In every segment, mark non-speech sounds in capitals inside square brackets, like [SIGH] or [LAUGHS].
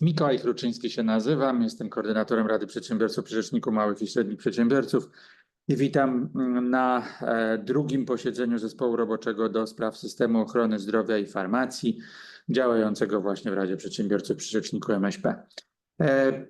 Mikołaj Chruczyński się nazywam, jestem koordynatorem Rady Przedsiębiorców przy Rzeczniku Małych i Średnich Przedsiębiorców i witam mm, na e, drugim posiedzeniu Zespołu Roboczego do spraw systemu ochrony zdrowia i farmacji, działającego właśnie w Radzie Przedsiębiorców przy Rzeczniku MŚP. E,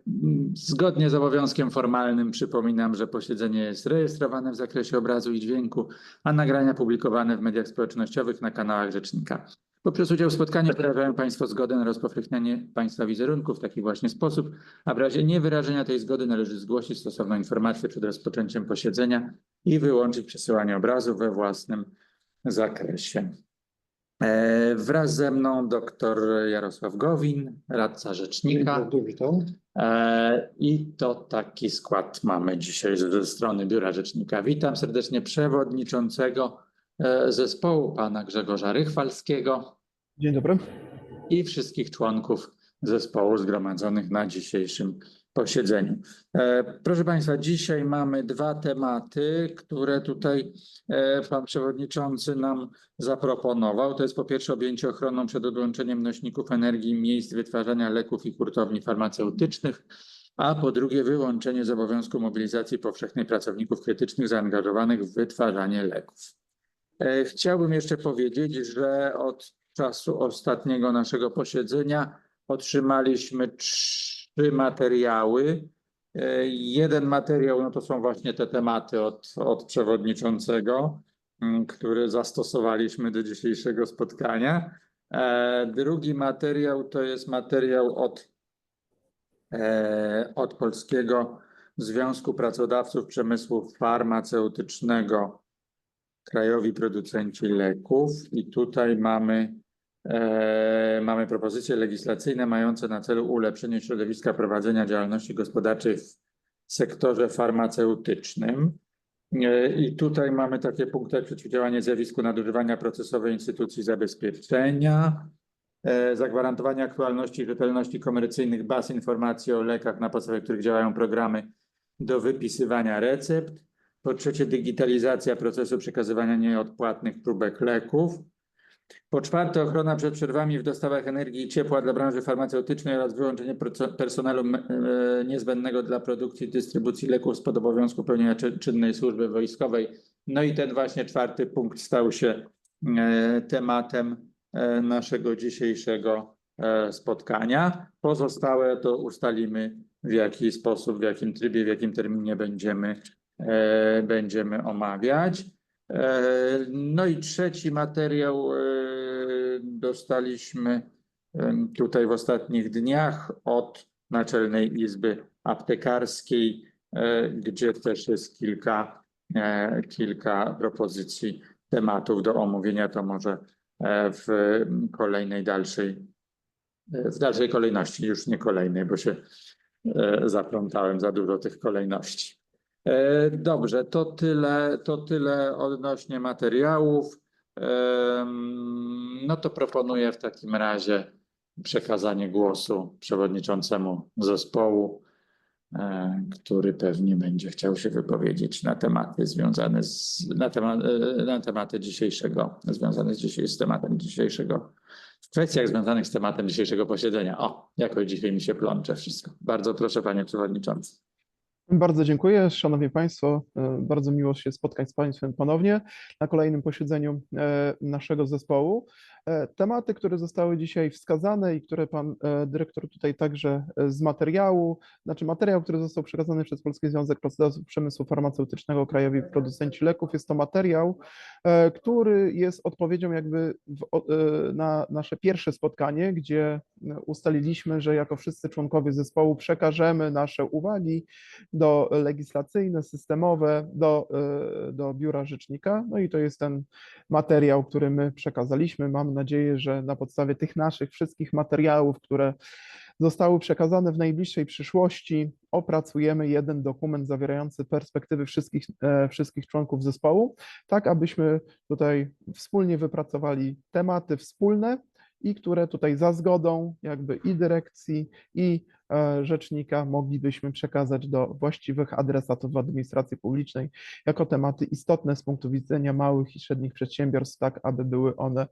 Zgodnie z obowiązkiem formalnym przypominam, że posiedzenie jest rejestrowane w zakresie obrazu i dźwięku, a nagrania publikowane w mediach społecznościowych na kanałach Rzecznika. Poprzez udział w spotkaniu wyrażają Państwo zgodę na rozpowszechnianie Państwa wizerunku w taki właśnie sposób, a w razie niewyrażenia tej zgody należy zgłosić stosowną informację przed rozpoczęciem posiedzenia i wyłączyć przesyłanie obrazu we własnym zakresie. E, Wraz ze mną dr Jarosław Gowin, radca rzecznika. Witam. E, I to taki skład mamy dzisiaj ze strony Biura Rzecznika. Witam serdecznie przewodniczącego zespołu pana Grzegorza Rychwalskiego Dzień dobry. i wszystkich członków zespołu zgromadzonych na dzisiejszym posiedzeniu. E, Proszę Państwa, dzisiaj mamy dwa tematy, które tutaj e, Pan Przewodniczący nam zaproponował. To jest po pierwsze objęcie ochroną przed odłączeniem nośników energii miejsc wytwarzania leków i hurtowni farmaceutycznych, a po drugie wyłączenie z obowiązku mobilizacji powszechnej pracowników krytycznych zaangażowanych w wytwarzanie leków. E, Chciałbym jeszcze powiedzieć, że od czasu ostatniego naszego posiedzenia otrzymaliśmy trzy materiały. E, Jeden materiał no to są właśnie te tematy od, od przewodniczącego, mm, które zastosowaliśmy do dzisiejszego spotkania. E, Drugi materiał to jest materiał od, od Polskiego Związku Pracodawców Przemysłu Farmaceutycznego Krajowi Producenci Leków i tutaj mamy, e, mamy propozycje legislacyjne mające na celu ulepszenie środowiska prowadzenia działalności gospodarczej w sektorze farmaceutycznym. E, I tutaj mamy takie punkty jak przeciwdziałanie zjawisku nadużywania procesowej instytucji zabezpieczenia, e, zagwarantowanie aktualności i rzetelności komercyjnych baz informacji o lekach, na podstawie których działają programy do wypisywania recept, po trzecie, digitalizacja procesu przekazywania nieodpłatnych próbek leków. Po czwarte, ochrona przed przerwami w dostawach energii i ciepła dla branży farmaceutycznej oraz wyłączenie personelu e, niezbędnego dla produkcji i dystrybucji leków spod obowiązku pełnienia czy- czynnej służby wojskowej. No i ten właśnie czwarty punkt stał się e, tematem e, naszego dzisiejszego spotkania. Pozostałe to ustalimy w jaki sposób, w jakim trybie, w jakim terminie będziemy będziemy omawiać. E, No i trzeci materiał e, dostaliśmy tutaj w ostatnich dniach od Naczelnej Izby Aptekarskiej, e, gdzie też jest kilka, e, kilka propozycji tematów do omówienia. To może e, w kolejnej dalszej, e, w dalszej kolejności, już nie kolejnej, bo się e, zaplątałem za dużo tych kolejności. E, Dobrze, to tyle, to tyle odnośnie materiałów. Em, No to proponuję w takim razie przekazanie głosu przewodniczącemu zespołu, e, który pewnie będzie chciał się wypowiedzieć na tematy związane z, na, temat, e, na tematy dzisiejszego, związane z, dzisiaj, z tematem dzisiejszego, w kwestiach związanych z tematem dzisiejszego posiedzenia. O, jakoś dzisiaj mi się plącze wszystko. Bardzo proszę, panie przewodniczący. Bardzo dziękuję, szanowni państwo. E, Bardzo miło się spotkać z państwem ponownie na kolejnym posiedzeniu e, naszego zespołu. E, Tematy, które zostały dzisiaj wskazane i które pan dyrektor tutaj także z materiału, znaczy materiał, który został przekazany przez Polski Związek Pracodawców Przemysłu Farmaceutycznego Krajowi Producenci Leków, jest to materiał, który jest odpowiedzią jakby w, na nasze pierwsze spotkanie, gdzie ustaliliśmy, że jako wszyscy członkowie zespołu przekażemy nasze uwagi do legislacyjne, systemowe, do, e, do Biura Rzecznika. No i to jest ten materiał, który my przekazaliśmy. Mam nadzieję, że na podstawie tych naszych wszystkich materiałów, które zostały przekazane w najbliższej przyszłości, opracujemy jeden dokument zawierający perspektywy wszystkich, e, wszystkich członków zespołu, tak abyśmy tutaj wspólnie wypracowali tematy wspólne i które tutaj za zgodą jakby i dyrekcji, i rzecznika moglibyśmy przekazać do właściwych adresatów w administracji publicznej jako tematy istotne z punktu widzenia małych i średnich przedsiębiorstw, tak aby były one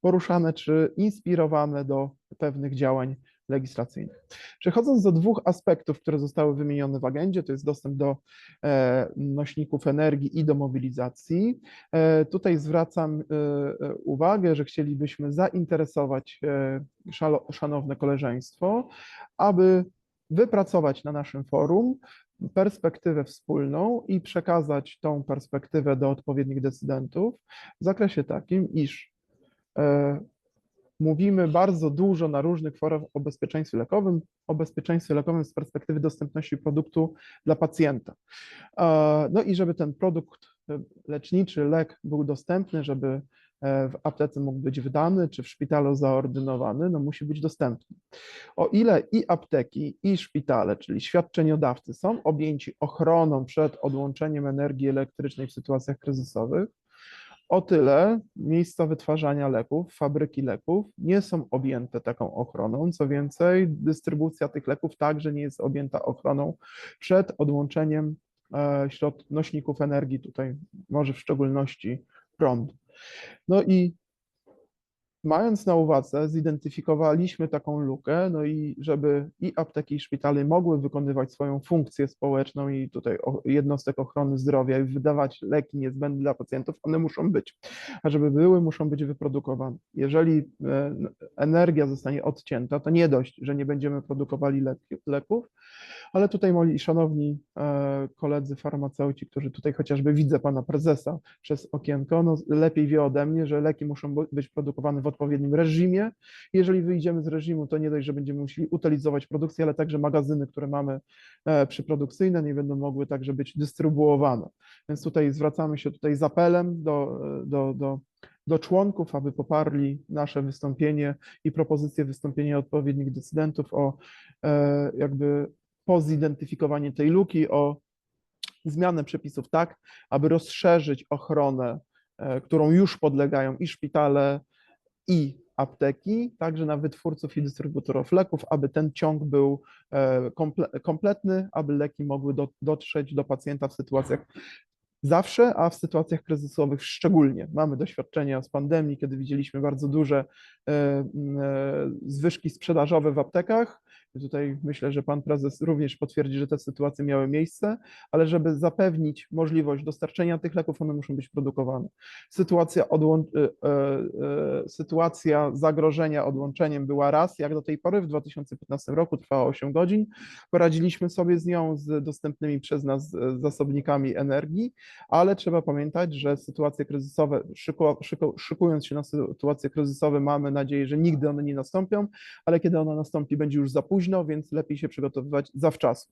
poruszane czy inspirowane do pewnych działań legislacyjnych. Przechodząc do dwóch aspektów, które zostały wymienione w agendzie, to jest dostęp do e, nośników energii i do mobilizacji. E, Tutaj zwracam e, uwagę, że chcielibyśmy zainteresować szanowne koleżeństwo, aby wypracować na naszym forum perspektywę wspólną i przekazać tą perspektywę do odpowiednich decydentów w zakresie takim, iż mówimy bardzo dużo na różnych forach o bezpieczeństwie lekowym, o bezpieczeństwie lekowym z perspektywy dostępności produktu dla pacjenta. E, No i żeby ten produkt e, leczniczy, lek był dostępny, żeby e, w aptece mógł być wydany, czy w szpitalu zaordynowany, no musi być dostępny. O ile i apteki, i szpitale, czyli świadczeniodawcy są objęci ochroną przed odłączeniem energii elektrycznej w sytuacjach kryzysowych, o tyle miejsca wytwarzania leków, fabryki leków nie są objęte taką ochroną. Co więcej, dystrybucja tych leków także nie jest objęta ochroną przed odłączeniem e, środ nośników energii, tutaj może w szczególności prądu. No i mając na uwadze, zidentyfikowaliśmy taką lukę, no i żeby i apteki, i szpitale mogły wykonywać swoją funkcję społeczną i tutaj jednostek ochrony zdrowia i wydawać leki niezbędne dla pacjentów, one muszą być. A żeby były, muszą być wyprodukowane. Jeżeli e, energia zostanie odcięta, to nie dość, że nie będziemy produkowali leków, ale tutaj moi szanowni e, koledzy farmaceuci, którzy tutaj chociażby widzę pana prezesa przez okienko, no lepiej wie ode mnie, że leki muszą być produkowane w odpowiednim reżimie. Jeżeli wyjdziemy z reżimu, to nie dość, że będziemy musieli utylizować produkcję, ale także magazyny, które mamy e, przyprodukcyjne, nie będą mogły także być dystrybuowane. Więc tutaj zwracamy się tutaj z apelem do, do, do, do członków, aby poparli nasze wystąpienie i propozycję wystąpienia odpowiednich decydentów o e, jakby po zidentyfikowanie tej luki, o zmianę przepisów tak, aby rozszerzyć ochronę, e, którą już podlegają i szpitale, i apteki, także na wytwórców i dystrybutorów leków, aby ten ciąg był e, komple- kompletny, aby leki mogły do, dotrzeć do pacjenta w sytuacjach zawsze, a w sytuacjach kryzysowych szczególnie. Mamy doświadczenia z pandemii, kiedy widzieliśmy bardzo duże e, e, zwyżki sprzedażowe w aptekach. Tutaj myślę, że pan prezes również potwierdzi, że te sytuacje miały miejsce, ale żeby zapewnić możliwość dostarczenia tych leków, one muszą być produkowane. Sytuacja, odłą- e, e, e, sytuacja zagrożenia odłączeniem była raz, jak do tej pory w 2015 roku, trwała 8 godzin. Poradziliśmy sobie z nią z dostępnymi przez nas zasobnikami energii, ale trzeba pamiętać, że sytuacje kryzysowe, szyku, szyku, szykując się na sytuacje kryzysowe, mamy nadzieję, że nigdy one nie nastąpią, ale kiedy ona nastąpi, będzie już za późno, więc lepiej się przygotowywać zawczasu.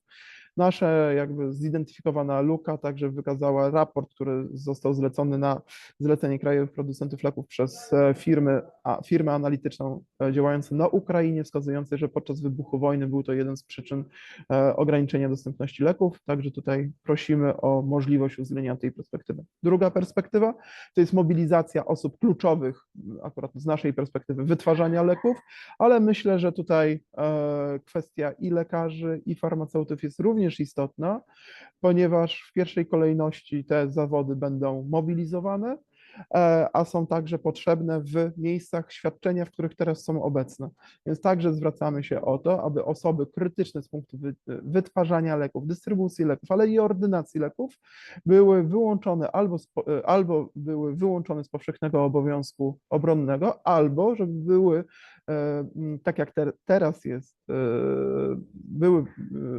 Nasza jakby zidentyfikowana luka także wykazała raport, który został zlecony na zlecenie krajowych producentów leków przez e, firmy, a, firmę analityczną e, działającą na Ukrainie, wskazujący, że podczas wybuchu wojny był to jeden z przyczyn e, ograniczenia dostępności leków. Także tutaj prosimy o możliwość uwzględnienia tej perspektywy. Druga perspektywa to jest mobilizacja osób kluczowych, akurat z naszej perspektywy, wytwarzania leków, ale myślę, że tutaj kwestia i lekarzy, i farmaceutów jest również istotna, ponieważ w pierwszej kolejności te zawody będą mobilizowane, e, a są także potrzebne w miejscach świadczenia, w których teraz są obecne. Więc także zwracamy się o to, aby osoby krytyczne z punktu wy- wytwarzania leków, dystrybucji leków, ale i ordynacji leków były wyłączone albo, e, albo były wyłączone z powszechnego obowiązku obronnego, albo żeby były, tak jak te, teraz jest, e, były e,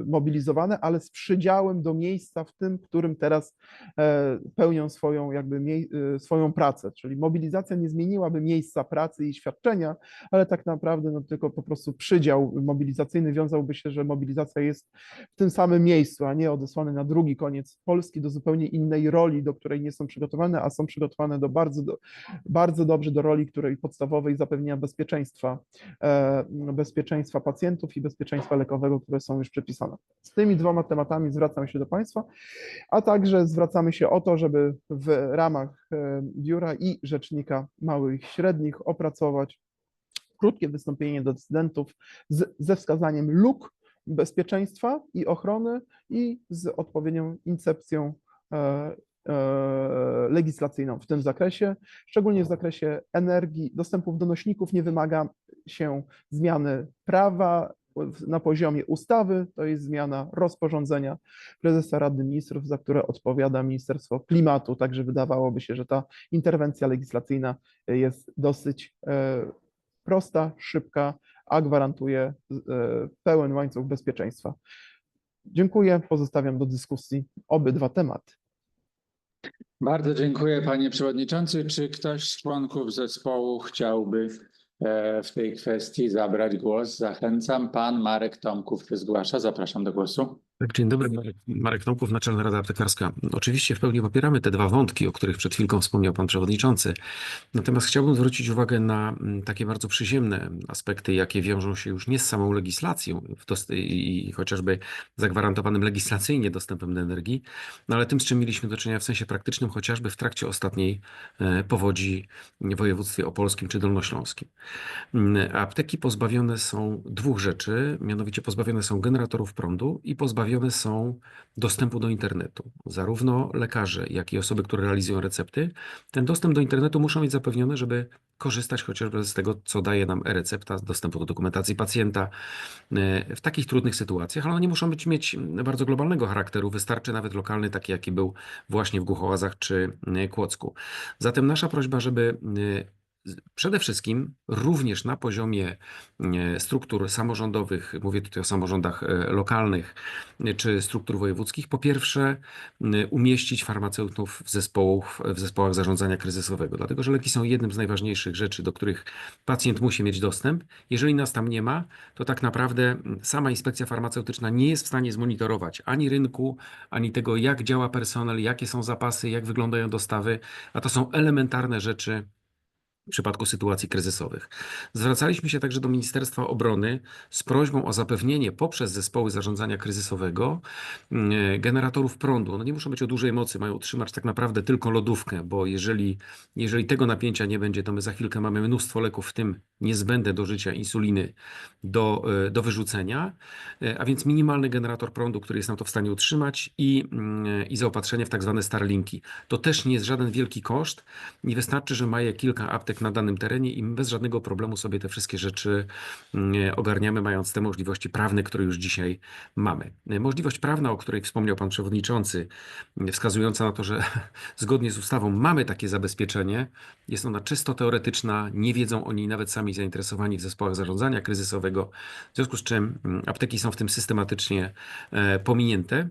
mobilizowane, ale z przydziałem do miejsca w tym, którym teraz e, pełnią swoją jakby e, swoją pracę, czyli mobilizacja nie zmieniłaby miejsca pracy i świadczenia, ale tak naprawdę no, tylko po prostu przydział mobilizacyjny wiązałby się, że mobilizacja jest w tym samym miejscu, a nie odesłany na drugi koniec Polski do zupełnie innej roli, do której nie są przygotowane, a są przygotowane do bardzo, do, bardzo dobrze do roli, której podstawowej zapewnienia bezpieczeństwa, e, bezpieczeństwa pacjentów i bezpieczeństwa lekowego, które są już przepisane. Z tymi dwoma tematami zwracam się do Państwa, a także zwracamy się o to, żeby w ramach e, biura i rzecznika małych i średnich opracować krótkie wystąpienie do decydentów z, ze wskazaniem luk bezpieczeństwa i ochrony i z odpowiednią incepcją e, e, legislacyjną w tym zakresie, szczególnie w zakresie energii. Dostępów do nośników nie wymaga się zmiany prawa na poziomie ustawy, to jest zmiana rozporządzenia prezesa Rady Ministrów, za które odpowiada Ministerstwo Klimatu, także wydawałoby się, że ta interwencja legislacyjna jest dosyć e, prosta, szybka, a gwarantuje e, pełen łańcuch bezpieczeństwa. Dziękuję, pozostawiam do dyskusji obydwa tematy. Bardzo dziękuję panie przewodniczący. Czy ktoś z członków zespołu chciałby e, w tej kwestii zabrać głos? Zachęcam. Pan Marek Tomków się zgłasza. Zapraszam do głosu. Tak, Dzień dobry, Marek, Marek Tomków, Naczelna Rada Aptekarska. Oczywiście w pełni popieramy te dwa wątki, o których przed chwilką wspomniał Pan Przewodniczący. Natomiast chciałbym zwrócić uwagę na mm, takie bardzo przyziemne aspekty, jakie wiążą się już nie z samą legislacją i chociażby zagwarantowanym legislacyjnie dostępem do energii, no ale tym, z czym mieliśmy do czynienia w sensie praktycznym, chociażby w trakcie ostatniej e, powodzi w województwie opolskim czy dolnośląskim. Mm, Apteki pozbawione są dwóch rzeczy, mianowicie pozbawione są generatorów prądu i pozbawione są dostępu do internetu. Zarówno lekarze, jak i osoby, które realizują recepty, ten dostęp do internetu muszą mieć zapewniony, żeby korzystać chociażby z tego, co daje nam e-recepta, dostępu do dokumentacji pacjenta e, w takich trudnych sytuacjach, ale one nie muszą być, mieć bardzo globalnego charakteru. Wystarczy nawet lokalny, taki jaki był właśnie w Głuchołazach czy e, Kłodzku. Zatem nasza prośba, żeby e, Przede wszystkim również na poziomie e, struktur samorządowych, mówię tutaj o samorządach e, lokalnych e, czy struktur wojewódzkich, po pierwsze umieścić farmaceutów w, zespołów, w zespołach zarządzania kryzysowego, dlatego że leki są jednym z najważniejszych rzeczy, do których pacjent musi mieć dostęp. Jeżeli nas tam nie ma, to tak naprawdę sama inspekcja farmaceutyczna nie jest w stanie zmonitorować ani rynku, ani tego, jak działa personel, jakie są zapasy, jak wyglądają dostawy, a to są elementarne rzeczy w przypadku sytuacji kryzysowych. Zwracaliśmy się także do Ministerstwa Obrony z prośbą o zapewnienie poprzez zespoły zarządzania kryzysowego mm, generatorów prądu. One nie muszą być o dużej mocy, mają utrzymać tak naprawdę tylko lodówkę, bo jeżeli, jeżeli tego napięcia nie będzie, to my za chwilkę mamy mnóstwo leków, w tym niezbędne do życia insuliny, do, e, do wyrzucenia, E, a więc minimalny generator prądu, który jest nam to w stanie utrzymać i, mm, i zaopatrzenie w tak zwane Starlinki. To też nie jest żaden wielki koszt, nie wystarczy, że ma je kilka aptek na danym terenie i bez żadnego problemu sobie te wszystkie rzeczy mm, ogarniamy, mając te możliwości prawne, które już dzisiaj mamy. Możliwość prawna, o której wspomniał Pan Przewodniczący, wskazująca na to, że [LAUGHS] zgodnie z ustawą mamy takie zabezpieczenie, jest ona czysto teoretyczna, nie wiedzą o niej nawet sami zainteresowani w zespołach zarządzania kryzysowego, w związku z czym mm, apteki są w tym systematycznie e, pominięte.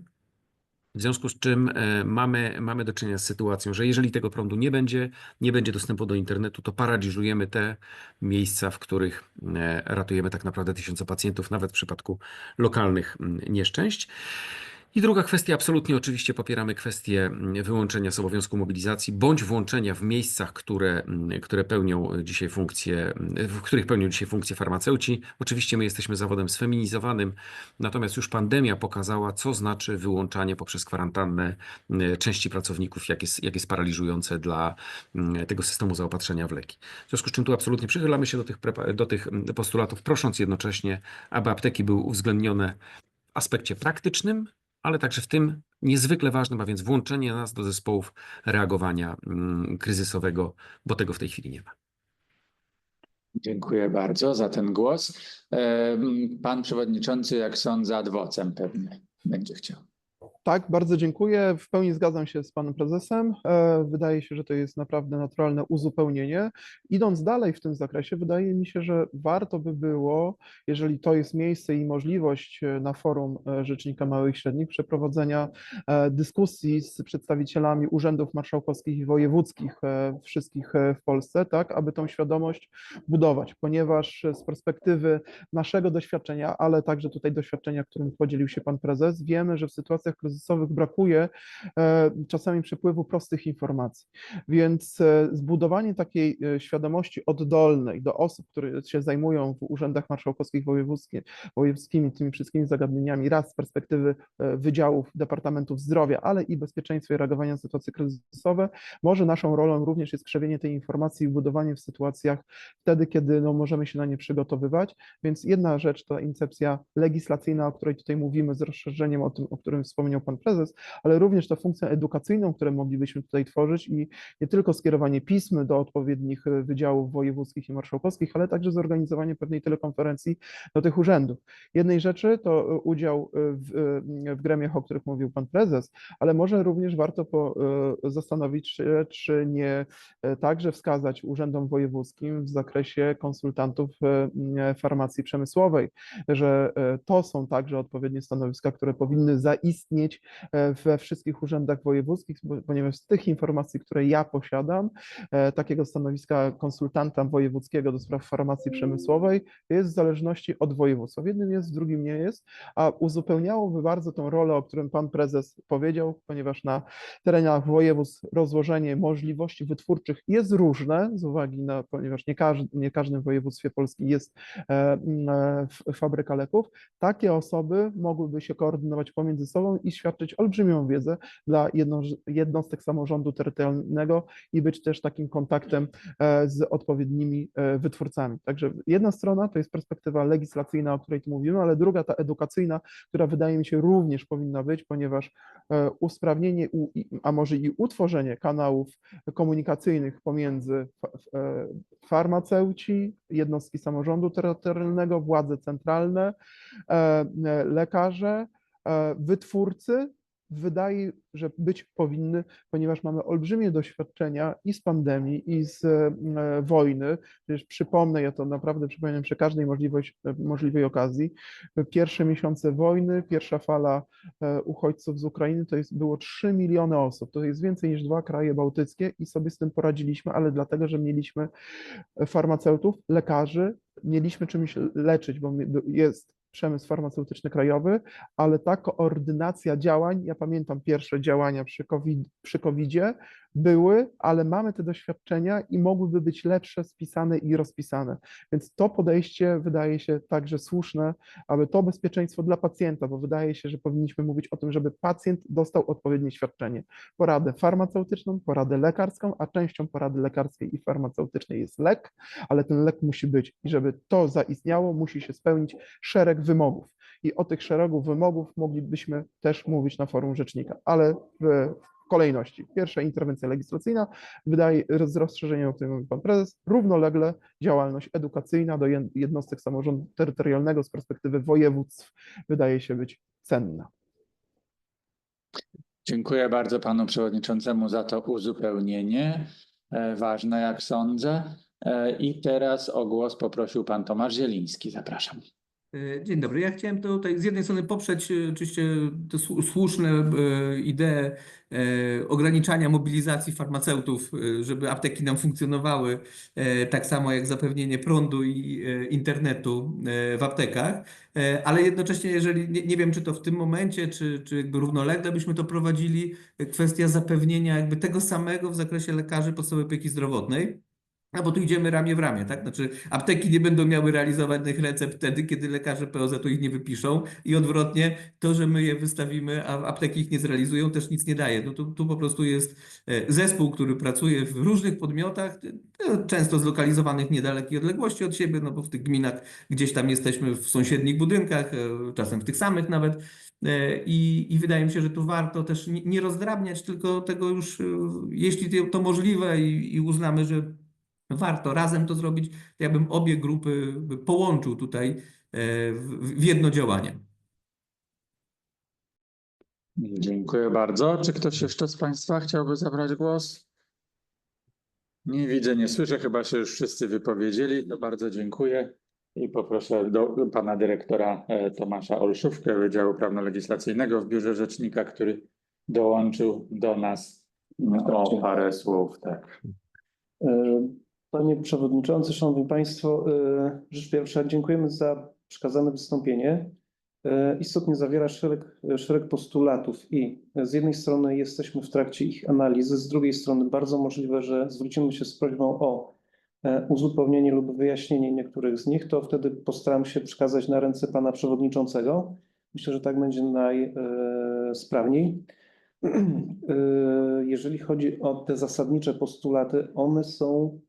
W związku z czym e, mamy, mamy do czynienia z sytuacją, że jeżeli tego prądu nie będzie, nie będzie dostępu do internetu, to paraliżujemy te miejsca, w których e, ratujemy tak naprawdę tysiące pacjentów, nawet w przypadku lokalnych mm, nieszczęść. I druga kwestia, absolutnie oczywiście popieramy kwestię mm, wyłączenia z obowiązku mobilizacji bądź włączenia w miejscach, które, mm, które pełnią dzisiaj funkcje, mm, w których pełnią dzisiaj funkcje farmaceuci. Oczywiście my jesteśmy zawodem sfeminizowanym, natomiast już pandemia pokazała, co znaczy wyłączanie poprzez kwarantannę części pracowników, jak jest, jak jest paraliżujące dla tego systemu zaopatrzenia w leki. W związku z czym tu absolutnie przychylamy się do tych, do tych postulatów, prosząc jednocześnie, aby apteki były uwzględnione w aspekcie praktycznym, ale także w tym niezwykle ważnym, a więc włączenie nas do zespołów reagowania mm, kryzysowego, bo tego w tej chwili nie ma. Dziękuję bardzo za ten głos. E, Pan przewodniczący, jak sądzę, adwocem pewnie będzie chciał. Tak, bardzo dziękuję. W pełni zgadzam się z panem prezesem. E, Wydaje się, że to jest naprawdę naturalne uzupełnienie. Idąc dalej w tym zakresie, wydaje mi się, że warto by było, jeżeli to jest miejsce i możliwość e, na forum e, Rzecznika Małych i Średnich, przeprowadzenia dyskusji z przedstawicielami urzędów marszałkowskich i wojewódzkich wszystkich w Polsce, tak, aby tą świadomość budować, ponieważ z perspektywy naszego doświadczenia, ale także tutaj doświadczenia, którym podzielił się pan prezes, wiemy, że w sytuacjach kryzysowych kryzysowych brakuje e, czasami przepływu prostych informacji. Więc e, zbudowanie takiej e, świadomości oddolnej do osób, które się zajmują w urzędach marszałkowskich wojewódzkich, wojewódzkimi tymi wszystkimi zagadnieniami, raz z perspektywy wydziałów, departamentów zdrowia, ale i bezpieczeństwa i reagowania na sytuacje kryzysowe, może naszą rolą również jest krzewienie tej informacji i budowanie w sytuacjach wtedy, kiedy no, możemy się na nie przygotowywać. Więc jedna rzecz to incepcja legislacyjna, o której tutaj mówimy z rozszerzeniem o tym, o którym wspomniał pan prezes, ale również ta funkcja edukacyjną, którą moglibyśmy tutaj tworzyć i nie tylko skierowanie pism do odpowiednich e, wydziałów wojewódzkich i marszałkowskich, ale także zorganizowanie pewnej telekonferencji do tych urzędów. Jednej rzeczy to e, udział e, w, w gremiach, o których mówił pan prezes, ale może również warto po, zastanowić się, czy nie także wskazać urzędom wojewódzkim w zakresie konsultantów farmacji przemysłowej, że to są także odpowiednie stanowiska, które powinny zaistnieć e, we wszystkich urzędach wojewódzkich, ponieważ z tych informacji, które ja posiadam, e, takiego stanowiska konsultanta wojewódzkiego do spraw farmacji przemysłowej jest w zależności od województwa. W jednym jest, w drugim nie jest, a uzupełniałoby bardzo tą rolę, o którym pan prezes powiedział, ponieważ na terenach województw rozłożenie możliwości wytwórczych jest różne z uwagi na, ponieważ nie, każdy, nie każdym województwie Polski jest e, fabryka leków, takie osoby mogłyby się koordynować pomiędzy sobą i świadczyć olbrzymią wiedzę dla jedno, jednostek samorządu terytorialnego i być też takim kontaktem e, z odpowiednimi e, wytwórcami. Także jedna strona to jest perspektywa legislacyjna, o której tu mówimy, ale druga ta edukacyjna, która wydaje mi się również powinna być, ponieważ e, usprawnienie, a może i utworzenie kanałów komunikacyjnych pomiędzy farmaceuci, jednostki samorządu terytorialnego, władze centralne, lekarze, wytwórcy, wydaje, że być powinny, ponieważ mamy olbrzymie doświadczenia i z pandemii, i z e, wojny. Przecież przypomnę, ja to naprawdę przypominam przy każdej możliwość, możliwej okazji. Pierwsze miesiące wojny, pierwsza fala e, uchodźców z Ukrainy to jest, było 3 miliony osób. To jest więcej niż dwa kraje bałtyckie i sobie z tym poradziliśmy, ale dlatego, że mieliśmy farmaceutów, lekarzy, mieliśmy czymś leczyć, bo jest przemysł farmaceutyczny krajowy, ale ta koordynacja działań, ja pamiętam pierwsze działania przy COVID, przy COVID-zie, były, ale mamy te doświadczenia i mogłyby być lepsze, spisane i rozpisane. Więc to podejście wydaje się także słuszne, aby to bezpieczeństwo dla pacjenta, bo wydaje się, że powinniśmy mówić o tym, żeby pacjent dostał odpowiednie świadczenie. Poradę farmaceutyczną, poradę lekarską, a częścią porady lekarskiej i farmaceutycznej jest lek, ale ten lek musi być i żeby to zaistniało, musi się spełnić szereg wymogów. I o tych szeregu wymogów moglibyśmy też mówić na forum rzecznika, ale w kolejności. Pierwsza interwencja legislacyjna, wydaje z rozszerzeniem, o którym mówił pan prezes, równolegle działalność edukacyjna do jed- jednostek samorządu terytorialnego z perspektywy województw wydaje się być cenna. Dziękuję bardzo panu przewodniczącemu za to uzupełnienie. e, Ważne, jak sądzę. E, I teraz o głos poprosił pan Tomasz Zieliński. Zapraszam. E, Dzień dobry. Ja chciałem tutaj z jednej strony poprzeć e, oczywiście te słu- słuszne e, idee ograniczania mobilizacji farmaceutów, żeby apteki nam funkcjonowały, tak samo jak zapewnienie prądu i internetu w aptekach, ale jednocześnie, jeżeli nie, nie wiem, czy to w tym momencie, czy, czy jakby równolegle byśmy to prowadzili, kwestia zapewnienia jakby tego samego w zakresie lekarzy podstawowej opieki zdrowotnej. A bo tu idziemy ramię w ramię, tak? Znaczy apteki nie będą miały realizować tych recept wtedy, kiedy lekarze POZ-u ich nie wypiszą i odwrotnie, to, że my je wystawimy, a apteki ich nie zrealizują, też nic nie daje. No tu, tu po prostu jest e, zespół, który pracuje w różnych podmiotach, e, często zlokalizowanych niedalekiej odległości od siebie, no bo w tych gminach gdzieś tam jesteśmy w sąsiednich budynkach, e, czasem w tych samych nawet. I, I wydaje mi się, że tu warto też nie, rozdrabniać, tylko tego już, jeśli to możliwe i, i uznamy, że warto razem to zrobić, to ja bym obie grupy połączył tutaj e, w, jedno działanie. Dziękuję bardzo. Czy ktoś jeszcze z państwa chciałby zabrać głos? Nie widzę, nie słyszę. Chyba się już wszyscy wypowiedzieli. To bardzo dziękuję. I poproszę do pana dyrektora e, Tomasza Olszówkę, Wydziału Prawno-Legislacyjnego w Biurze Rzecznika, który dołączył do nas o parę słów. Tak. Panie Przewodniczący, Szanowni Państwo, e, rzecz pierwsza dziękujemy za przekazane wystąpienie. e, istotnie zawiera szereg, szereg postulatów i z jednej strony jesteśmy w trakcie ich analizy, z drugiej strony bardzo możliwe, że zwrócimy się z prośbą o e, uzupełnienie lub wyjaśnienie niektórych z nich, to wtedy postaram się przekazać na ręce pana przewodniczącego. Myślę, że tak będzie najsprawniej. Jeżeli chodzi o te zasadnicze postulaty, one są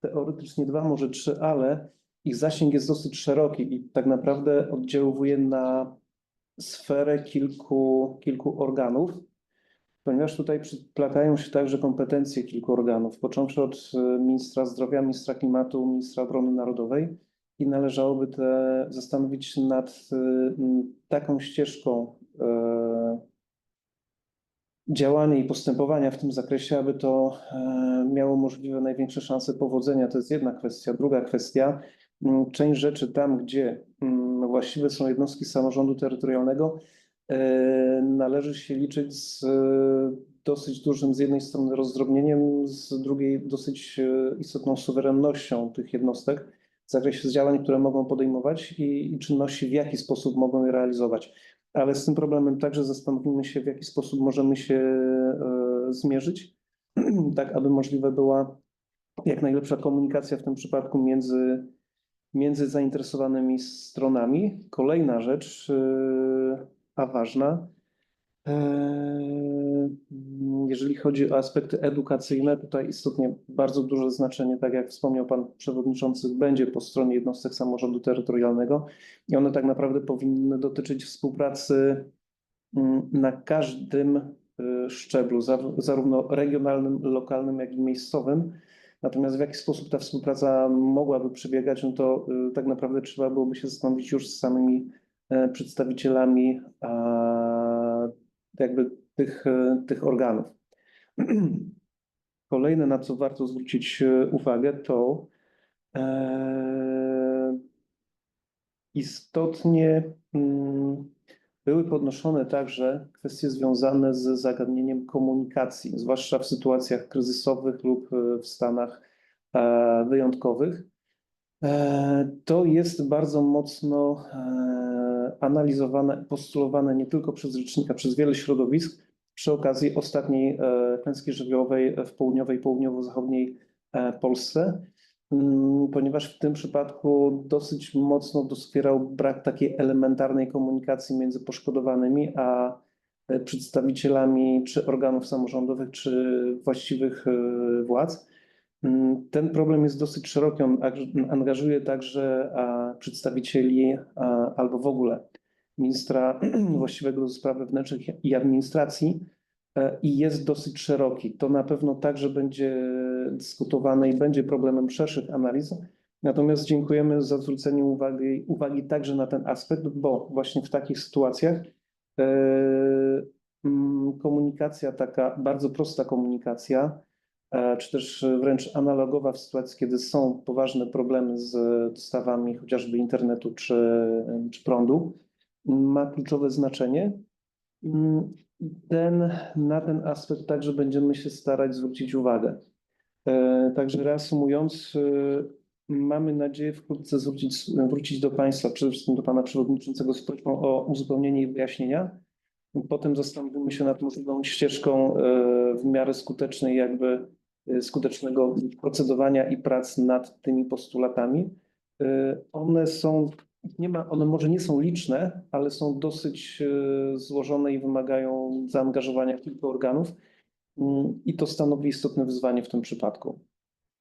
teoretycznie dwa, może trzy, ale ich zasięg jest dosyć szeroki i tak naprawdę oddziałuje na sferę kilku, kilku organów, ponieważ tutaj przyplatają się także kompetencje kilku organów, począwszy od e, ministra zdrowia, ministra klimatu, ministra obrony narodowej i należałoby te zastanowić nad m, taką ścieżką e, działania i postępowania w tym zakresie, aby to e, miało możliwe największe szanse powodzenia. To jest jedna kwestia. Druga kwestia, m, część rzeczy tam, gdzie m, właściwe są jednostki samorządu terytorialnego, e, należy się liczyć z e, dosyć dużym z jednej strony rozdrobnieniem, z drugiej dosyć istotną suwerennością tych jednostek w zakresie działań, które mogą podejmować i, i czynności, w jaki sposób mogą je realizować ale z tym problemem także zastanowimy się, w jaki sposób możemy się e, zmierzyć, [CLEARS THROAT] tak aby możliwe była jak najlepsza komunikacja w tym przypadku między, między zainteresowanymi stronami. Kolejna rzecz, e, a ważna, jeżeli chodzi o aspekty edukacyjne, tutaj istotnie bardzo duże znaczenie, tak jak wspomniał Pan Przewodniczący, będzie po stronie jednostek samorządu terytorialnego i one tak naprawdę powinny dotyczyć współpracy mm, na każdym y, szczeblu, za- zarówno regionalnym, lokalnym, jak i miejscowym. Natomiast w jaki sposób ta współpraca mogłaby przebiegać, no to y, tak naprawdę trzeba byłoby się zastanowić już z samymi e, przedstawicielami jakby tych, e, tych organów. [CLEARS THROAT] Kolejne, na co warto zwrócić e, uwagę, to e, istotnie mm, były podnoszone także kwestie związane z zagadnieniem komunikacji, zwłaszcza w sytuacjach kryzysowych lub w stanach wyjątkowych. To jest bardzo mocno analizowane, postulowane nie tylko przez rzecznika, przez wiele środowisk przy okazji ostatniej e, klęski żywiołowej w południowej, południowo-zachodniej e, Polsce, Mm, ponieważ w tym przypadku dosyć mocno doskwierał brak takiej elementarnej komunikacji między poszkodowanymi a e, przedstawicielami czy organów samorządowych, czy właściwych władz. Mm, Ten problem jest dosyć szeroki, on angażuje także przedstawicieli albo w ogóle ministra [CLEARS THROAT] właściwego do spraw wewnętrznych i administracji e, i jest dosyć szeroki. To na pewno także będzie dyskutowane i będzie problemem szerszych analiz. Natomiast dziękujemy za zwrócenie uwagi, uwagi także na ten aspekt, bo właśnie w takich sytuacjach e, mm, komunikacja, taka bardzo prosta komunikacja, czy też wręcz analogowa w sytuacji, kiedy są poważne problemy z dostawami chociażby internetu czy, czy prądu, ma kluczowe znaczenie. Mm, Ten, na ten aspekt także będziemy się starać zwrócić uwagę. E, Także reasumując, e, mamy nadzieję wkrótce zwrócić, wrócić do Państwa, przede wszystkim do Pana Przewodniczącego z prośbą o uzupełnienie i wyjaśnienia. Potem zastanowimy się nad możliwą ścieżką e, w miarę skutecznej, jakby e, skutecznego procedowania i prac nad tymi postulatami. E, One są, nie ma, one może nie są liczne, ale są dosyć e, złożone i wymagają zaangażowania kilku organów. I to stanowi istotne wyzwanie w tym przypadku.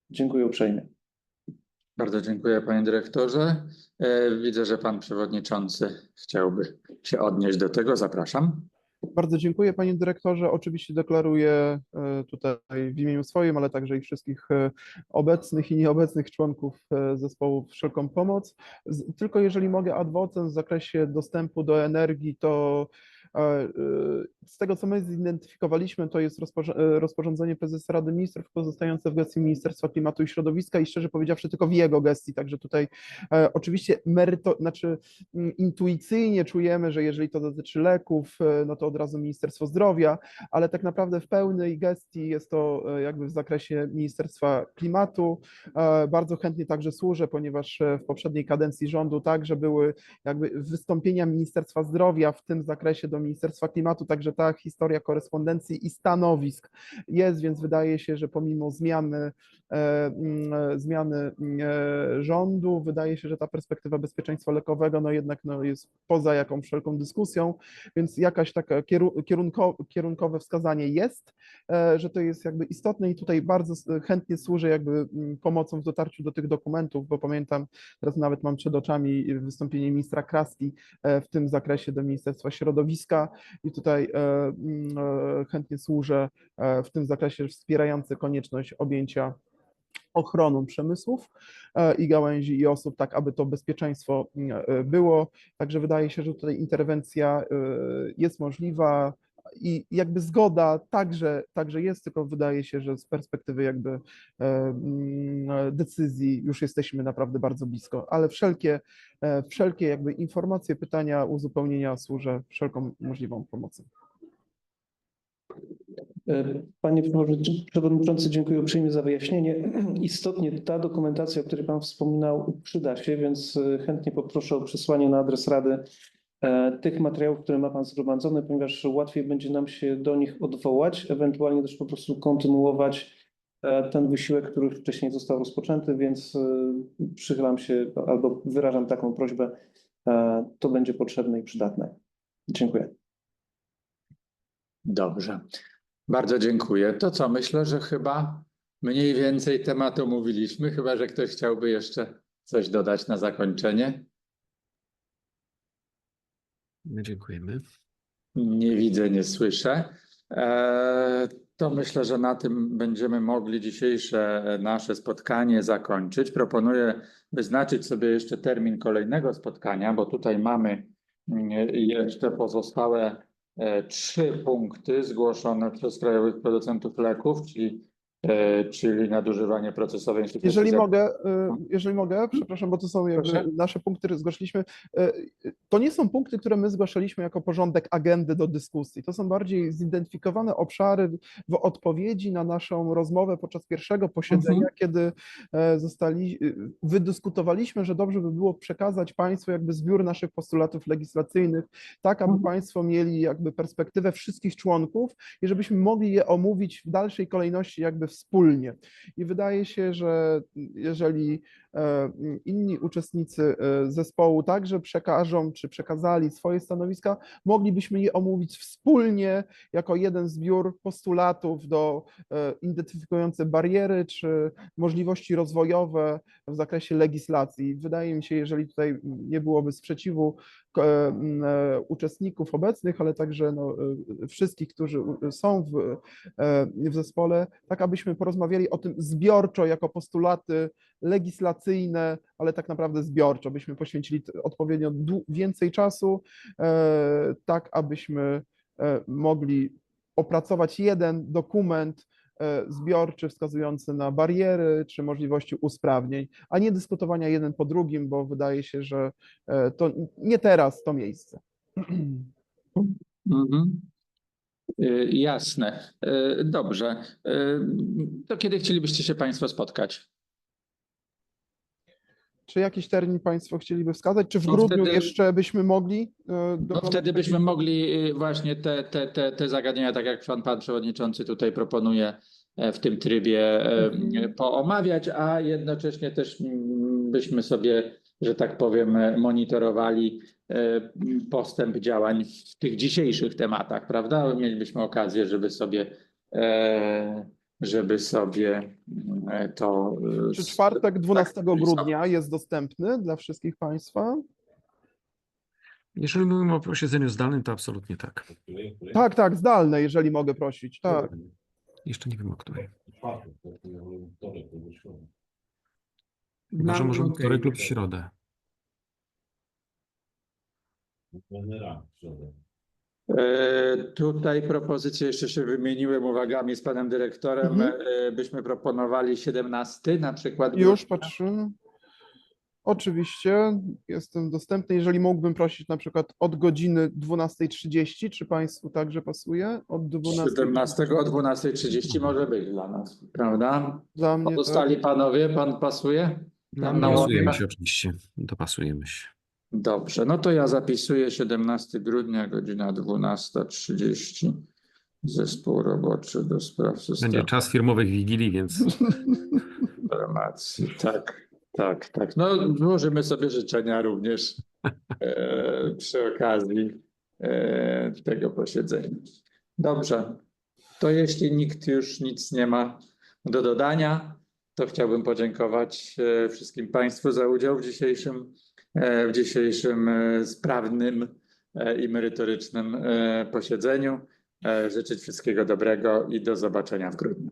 Dziękuję uprzejmie. Bardzo dziękuję panie dyrektorze. E, Widzę, że pan przewodniczący chciałby się odnieść do tego. Zapraszam. Bardzo dziękuję panie dyrektorze. Oczywiście deklaruję e, tutaj w imieniu swoim, ale także i wszystkich e, obecnych i nieobecnych członków e, zespołu wszelką pomoc. Tylko jeżeli mogę ad vocem w zakresie dostępu do energii, to Z tego, co my zidentyfikowaliśmy, to jest e, rozporządzenie prezesa Rady Ministrów pozostające w gestii Ministerstwa Klimatu i Środowiska i szczerze powiedziawszy tylko w jego gestii, także tutaj e, oczywiście meryto, znaczy mm, intuicyjnie czujemy, że jeżeli to dotyczy leków, e, no to od razu Ministerstwo Zdrowia, ale tak naprawdę w pełnej gestii jest to e, jakby w zakresie Ministerstwa Klimatu. E, Bardzo chętnie także służę, ponieważ e, w poprzedniej kadencji rządu także były jakby wystąpienia Ministerstwa Zdrowia w tym zakresie do Ministerstwa Klimatu, także ta historia korespondencji i stanowisk jest, więc wydaje się, że pomimo zmiany, e, mm, e, zmiany mm, e, rządu, wydaje się, że ta perspektywa bezpieczeństwa lekowego no jednak no jest poza jaką wszelką dyskusją, więc jakaś taka kieru- kierunko, kierunkowe wskazanie jest, że to jest jakby istotne i tutaj bardzo chętnie służę jakby mm, pomocą w dotarciu do tych dokumentów, bo pamiętam, teraz nawet mam przed oczami wystąpienie ministra Kraski w tym zakresie do Ministerstwa Środowiska i tutaj e, mm, e, chętnie służę e, w tym zakresie wspierający konieczność objęcia ochroną przemysłów i gałęzi i osób, tak aby to bezpieczeństwo mm, było. Także wydaje się, że tutaj interwencja jest możliwa i jakby zgoda także, także jest, tylko wydaje się, że z perspektywy jakby e, mm, decyzji już jesteśmy naprawdę bardzo blisko, ale wszelkie, e, wszelkie jakby informacje, pytania, uzupełnienia służę wszelką możliwą pomocą. E, Panie Przewodniczący, dziękuję uprzejmie za wyjaśnienie. Istotnie ta dokumentacja, o której Pan wspominał, przyda się, więc chętnie poproszę o przesłanie na adres Rady tych materiałów, które ma Pan zgromadzone, ponieważ łatwiej będzie nam się do nich odwołać, ewentualnie też po prostu kontynuować e, ten wysiłek, który wcześniej został rozpoczęty, więc e, przychylam się albo wyrażam taką prośbę. E, To będzie potrzebne i przydatne. Dziękuję. Dobrze. Bardzo dziękuję. To co, myślę, że chyba mniej więcej temat omówiliśmy, chyba że ktoś chciałby jeszcze coś dodać na zakończenie. My Dziękujemy. Nie widzę, nie słyszę. Eee, To myślę, że na tym będziemy mogli dzisiejsze nasze spotkanie zakończyć. Proponuję wyznaczyć sobie jeszcze termin kolejnego spotkania, bo tutaj mamy mm, jeszcze pozostałe e, trzy punkty zgłoszone przez krajowych producentów leków, czyli, e, czyli nadużywanie procesowe instytucji. Jeżeli mogę, y, jeżeli mogę, przepraszam, bo to są nasze punkty, które zgłosiliśmy. y, To nie są punkty, które my zgłaszaliśmy jako porządek agendy do dyskusji. To są bardziej zidentyfikowane obszary w odpowiedzi na naszą rozmowę podczas pierwszego posiedzenia, kiedy e, zostali, wydyskutowaliśmy, że dobrze by było przekazać Państwu jakby zbiór naszych postulatów legislacyjnych, tak aby Mhm. Państwo mieli jakby perspektywę wszystkich członków i żebyśmy mogli je omówić w dalszej kolejności jakby wspólnie. I wydaje się, że jeżeli inni uczestnicy e, zespołu także przekażą czy przekazali swoje stanowiska, moglibyśmy je omówić wspólnie jako jeden zbiór postulatów do e, identyfikujące bariery czy możliwości rozwojowe w zakresie legislacji. Wydaje mi się, jeżeli tutaj nie byłoby sprzeciwu e, e, uczestników obecnych, ale także no, e, wszystkich, którzy są w, e, w zespole, tak abyśmy porozmawiali o tym zbiorczo jako postulaty legislacyjne, ale tak naprawdę zbiorczo, byśmy poświęcili odpowiednio więcej czasu, e, tak abyśmy e, mogli opracować jeden dokument e, zbiorczy wskazujący na bariery czy możliwości usprawnień, a nie dyskutowania jeden po drugim, bo wydaje się, że to nie teraz to miejsce. Mhm. Y, Jasne. Dobrze. To kiedy chcielibyście się Państwo spotkać? Czy jakiś termin Państwo chcieliby wskazać, czy w No grudniu wtedy- jeszcze byśmy mogli? e, No wtedy byśmy mogli y, właśnie te, te, te, te zagadnienia, tak jak pan, pan przewodniczący tutaj proponuje, e, w tym trybie e, Mhm. poomawiać, a jednocześnie też mm, byśmy sobie, że tak powiem, monitorowali postęp działań w tych dzisiejszych tematach, prawda? Mielibyśmy okazję, żeby sobie żeby sobie mm, to e, Czy czwartek 12 tak, grudnia jest dostępny dla wszystkich Państwa? Jeżeli mówimy o posiedzeniu zdalnym, to absolutnie tak. Tak, tak, zdalne, jeżeli mogę prosić. Tak. Jeszcze nie wiem o której. Może mnie może okej. wtorek lub w środę. E, Tutaj propozycje jeszcze się wymieniłem uwagami z panem dyrektorem. Mhm. E, Byśmy proponowali 17 na przykład. Już grudnia. patrzymy. Oczywiście jestem dostępny. Jeżeli mógłbym prosić na przykład od godziny 12.30, czy Państwu także pasuje? Od 12. 17 o 12.30 może być dla nas, prawda? Dla mnie tak. Pozostali panowie, pan pasuje? Tam na Dopasujemy się oczywiście, dopasujemy się. Dobrze, no to ja zapisuję 17 grudnia, godzina 12.30. Zespół roboczy do spraw Będzie systemu czas firmowych wigilii, więc [LAUGHS] informacji. Tak, tak, tak. No złożymy sobie życzenia również [LAUGHS] e, przy okazji e, tego posiedzenia. Dobrze, to jeśli nikt już nic nie ma do dodania, to chciałbym podziękować e, wszystkim Państwu za udział w dzisiejszym, w dzisiejszym e, sprawnym e, i merytorycznym e, posiedzeniu. E, Życzyć wszystkiego dobrego i do zobaczenia w grudniu.